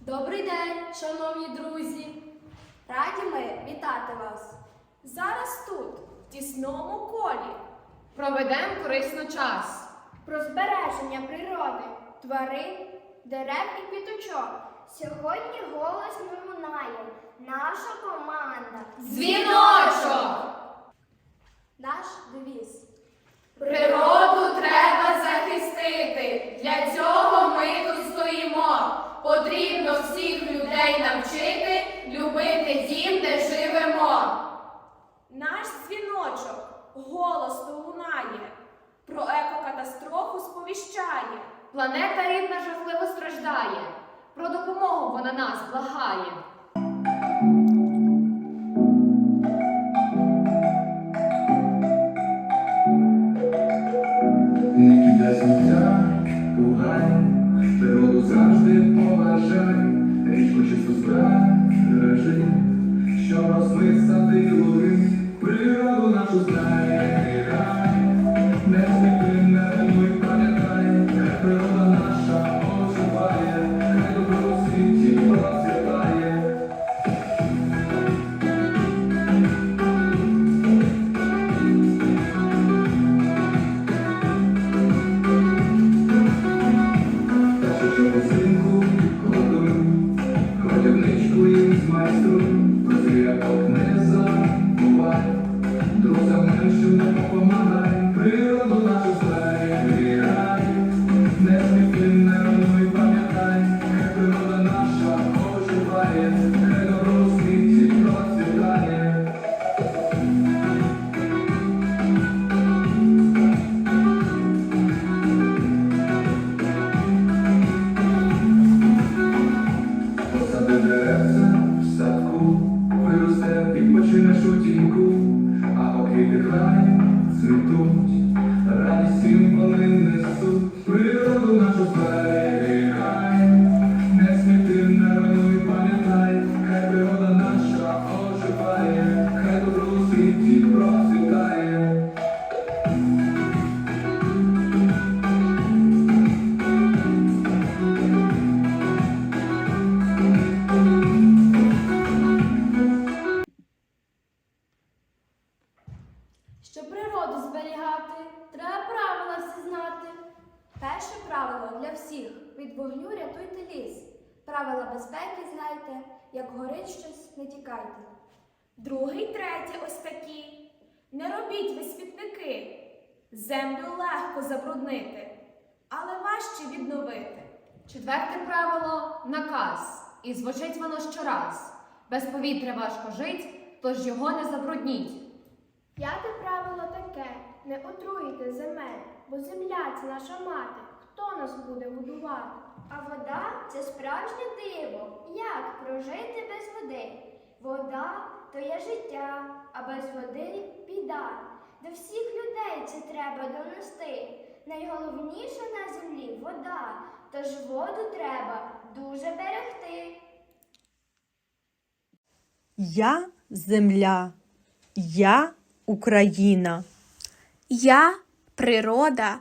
Добрий день, шановні друзі! Раді ми вітати вас! Зараз тут, в тісному колі, Проведемо корисно час. про збереження природи, тварин, дерев і квіточок. Сьогодні голос не лунає. Наша команда. Дзвіночок! Наш девіз. Природу треба захистити. Для цього ми тут стоїмо. Потрібно всіх людей навчити любити дім, де живемо. Наш дзвіночок голосно лунає, про екокатастрофу сповіщає. Планета рідна жахливо страждає. Про допомогу вона нас благає. Не кидай сміття, пугай, природу завжди поважай, річку чисту збережи, що росли сади природу нашу зберігай, цвітуть, всім вони несуть, для всіх від вогню рятуйте ліс. Правила безпеки знайте, як горить щось, не тікайте. Другий, третє ось такі. Не робіть ви смітники. Землю легко забруднити, але важче відновити. Четверте правило наказ. І звучить воно щораз. Без повітря важко жить, тож його не забрудніть. П'яте правило таке: не отруйте земель, бо земля це наша мати. Хто нас буде годувати? А вода це справжнє диво. Як прожити без води? Вода то є життя, а без води біда. До всіх людей це треба донести. Найголовніше на землі вода, тож воду треба дуже берегти. Я земля, я Україна. Я природа,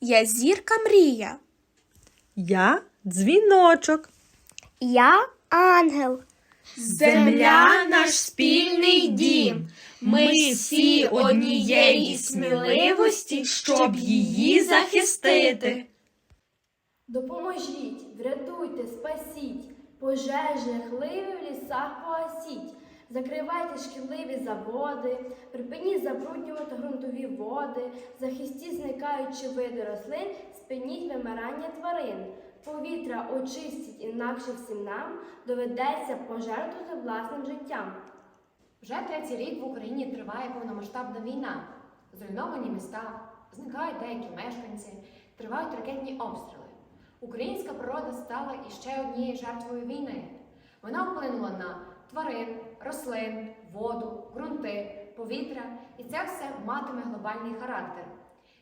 я зірка мрія. Я дзвіночок. Я ангел. Земля наш спільний дім. Ми всі однієї сміливості, щоб її захистити. Допоможіть, врятуйте, спасіть, пожежі жахливі в лісах погасіть. Закривайте шкідливі заводи, припиніть забруднювати ґрунтові води, захистіть зникаючі види рослин, спиніть вимирання тварин. Повітря очистіть, інакше всім нам доведеться пожертвувати власним життям. Вже третій рік в Україні триває повномасштабна війна. Зруйновані міста, зникають деякі мешканці, тривають ракетні обстріли. Українська природа стала іще однією жертвою війни. Вона вплинула на тварин, рослин, воду, ґрунти, повітря, і це все матиме глобальний характер.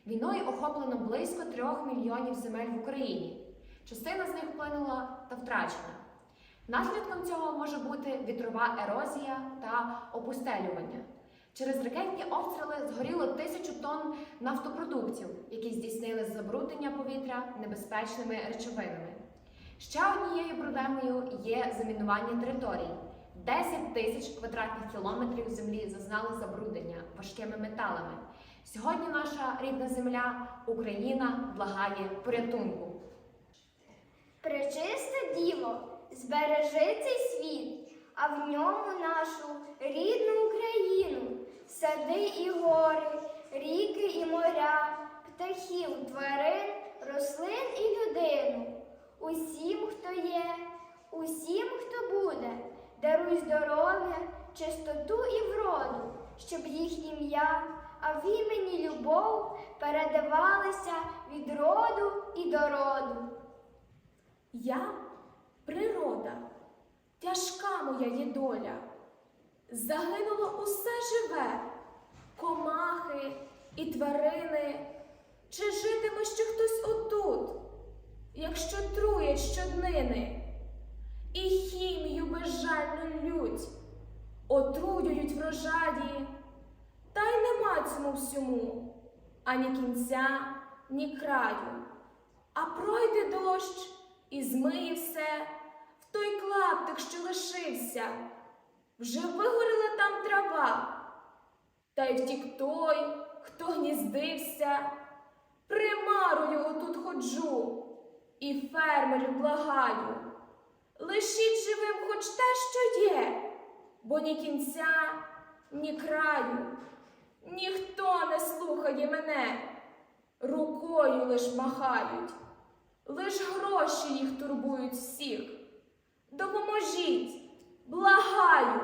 Війною охоплено близько трьох мільйонів земель в Україні. Частина з них вплинула та втрачена. Наслідком цього може бути вітрова ерозія та опустелювання. Через ракетні обстріли згоріло тисячу тонн нафтопродуктів, які здійснили забруднення повітря небезпечними речовинами. Ще однією проблемою є замінування територій. 10 тисяч квадратних кілометрів землі зазнали забруднення важкими металами. Сьогодні наша рідна земля, Україна, благає порятунку. Пречисте діво, збережи цей світ, а в ньому нашу рідну Україну, сади і гори, ріки і моря, птахів, тварин, рослин і людину. Усім, хто є, усім, хто буде, даруй здоров'я, чистоту і вроду, щоб їх ім'я, а в імені любов передавалися від роду і до роду. Я природа, тяжка моя є доля. Загинуло усе живе, комахи і тварини. Чи житиме ще хтось отут, якщо труять щоднини? Лють, отруюють врожаді, та й нема цьому всьому ані кінця, ні краю. А пройде дощ і змиє все в той клаптик, що лишився. Вже вигоріла там трава, та й втік той, хто гніздився. Примару його тут ходжу, і фермерів благаю. Лишіть живим хоч те, що є, бо ні кінця, ні краю. Ніхто не слухає мене, рукою лиш махають. Лиш гроші їх турбують всіх. Допоможіть, благаю.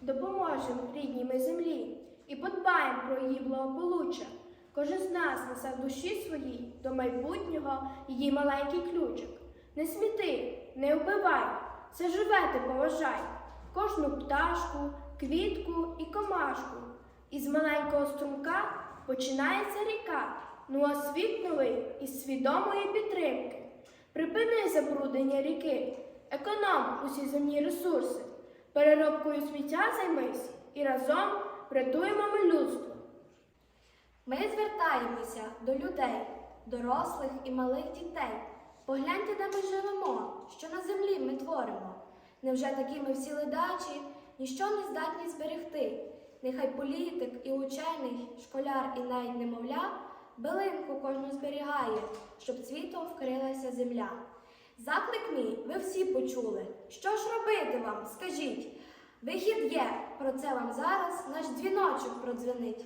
Допоможемо рідній ми землі і подбаємо про її благополуччя. Кожен з нас несе в душі своїй до майбутнього її маленький ключик. Не сміти, не вбивай, все живе ти поважай, кожну пташку, квітку і комашку. Із маленького струмка починається ріка, ну а світ новий із свідомої підтримки. Припини забруднення ріки, економ усі земні ресурси. Переробкою сміття займись і разом врятуємо ми людство. Ми звертаємося до людей, дорослих і малих дітей. Погляньте, де ми живемо, що на землі ми творимо. Невже такі ми всі ледачі, ніщо не здатні зберегти? Нехай політик і учений, школяр і навіть немовля билинку кожну зберігає, щоб цвітом вкрилася земля. Заклик мій ви всі почули. Що ж робити вам? Скажіть. Вихід є, про це вам зараз наш дзвіночок продзвенить.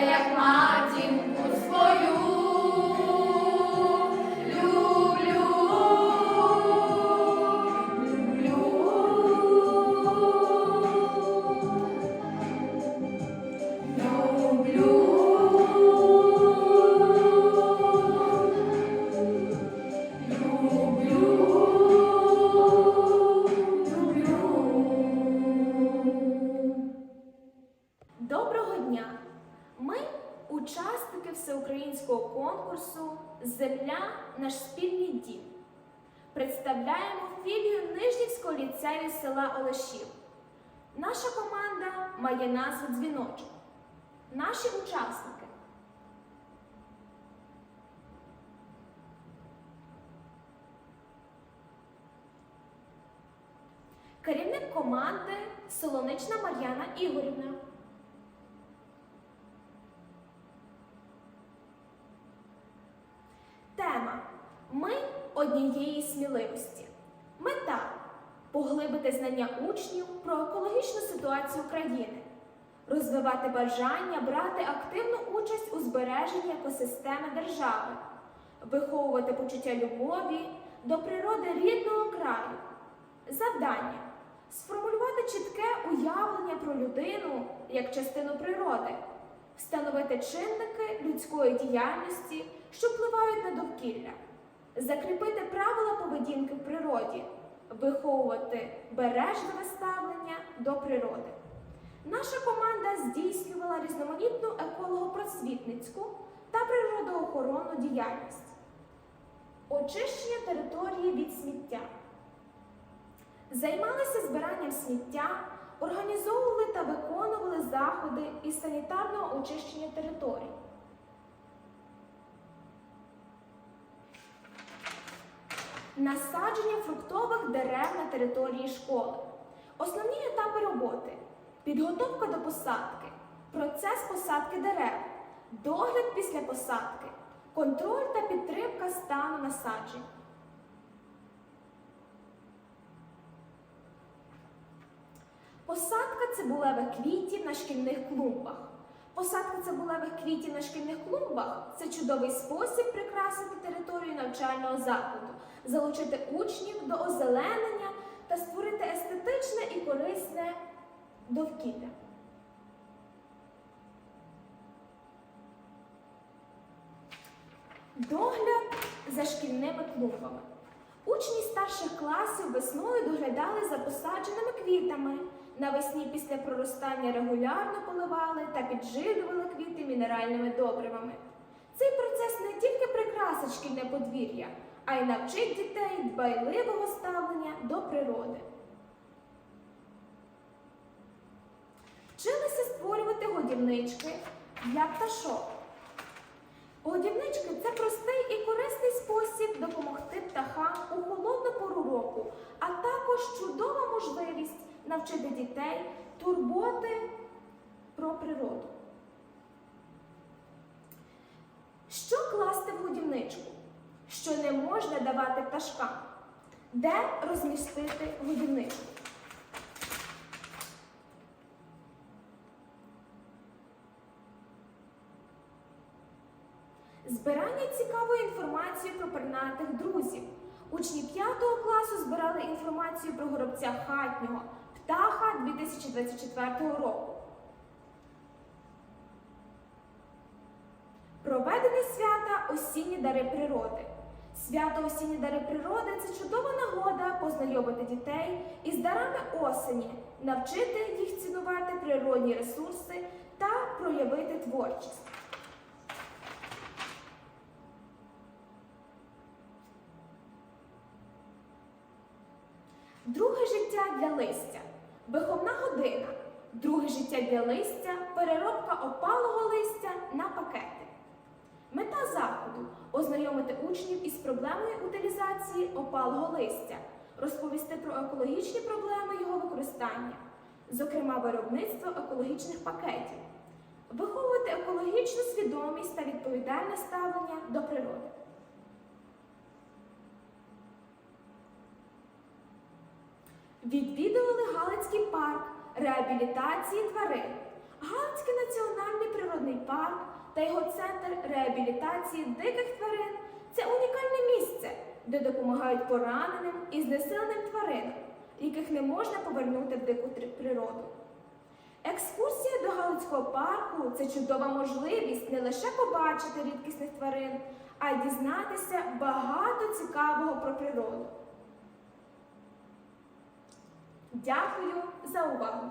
Тебе як учасники всеукраїнського конкурсу Земля наш спільний дім. Представляємо філію Нижнівського ліцею села Олешів. Наша команда має назву Дзвіночок. Наші учасники. Керівник команди Солонична Мар'яна Ігорівна. Однієї сміливості. Мета поглибити знання учнів про екологічну ситуацію країни, розвивати бажання брати активну участь у збереженні екосистеми держави, виховувати почуття любові до природи рідного краю. Завдання сформулювати чітке уявлення про людину як частину природи, встановити чинники людської діяльності, що впливають на довкілля, закріпити правила поведінки в природі, виховувати бережливе ставлення до природи. Наша команда здійснювала різноманітну еколого-просвітницьку та природоохоронну діяльність, очищення території від сміття. Займалися збиранням сміття, організовували та виконували заходи із санітарного очищення територій. Насадження фруктових дерев на території школи. Основні етапи роботи: підготовка до посадки, процес посадки дерев, догляд після посадки, контроль та підтримка стану насаджень. Посадка цибулевих квітів на шкільних клумбах. Посадка цибулевих квітів на шкільних клумбах це чудовий спосіб прикрасити територію навчального закладу, залучити учнів до озеленення та створити естетичне і корисне довкілля. Догляд за шкільними клумбами. Учні старших класів весною доглядали за посадженими квітами. Навесні після проростання регулярно поливали та підживлювали квіти мінеральними добривами. Цей процес не тільки прикрасить шкільне подвір'я, а й навчить дітей дбайливого ставлення до природи. Вчилися створювати годівнички для пташок. Годівнички це простий і корисний спосіб допомогти птахам у холодну пору року, а також чудова можливість навчити дітей турботи про природу. Що класти в годівничку? Що не можна давати пташкам? Де розмістити годівничку? Збирання цікавої інформації про пернатих друзів. Учні 5 класу збирали інформацію про горобця хатнього птаха 2024 року. Проведення свята осінні дари природи. Свято осінні дари природи це чудова нагода познайомити дітей із дарами осені, навчити їх цінувати природні ресурси та проявити творчість. Друге життя для листя. Виховна година. Друге життя для листя переробка опалого листя на пакети. Мета заходу ознайомити учнів із проблемою утилізації опалого листя, розповісти про екологічні проблеми його використання, зокрема виробництво екологічних пакетів, виховувати екологічну свідомість та відповідальне ставлення до природи. Відвідували Галицький парк реабілітації тварин, Галицький національний природний парк та його центр реабілітації диких тварин це унікальне місце, де допомагають пораненим і знесиленим тваринам, яких не можна повернути в дику природу. Екскурсія до Галицького парку це чудова можливість не лише побачити рідкісних тварин, а й дізнатися багато цікавого про природу. Дякую за увагу!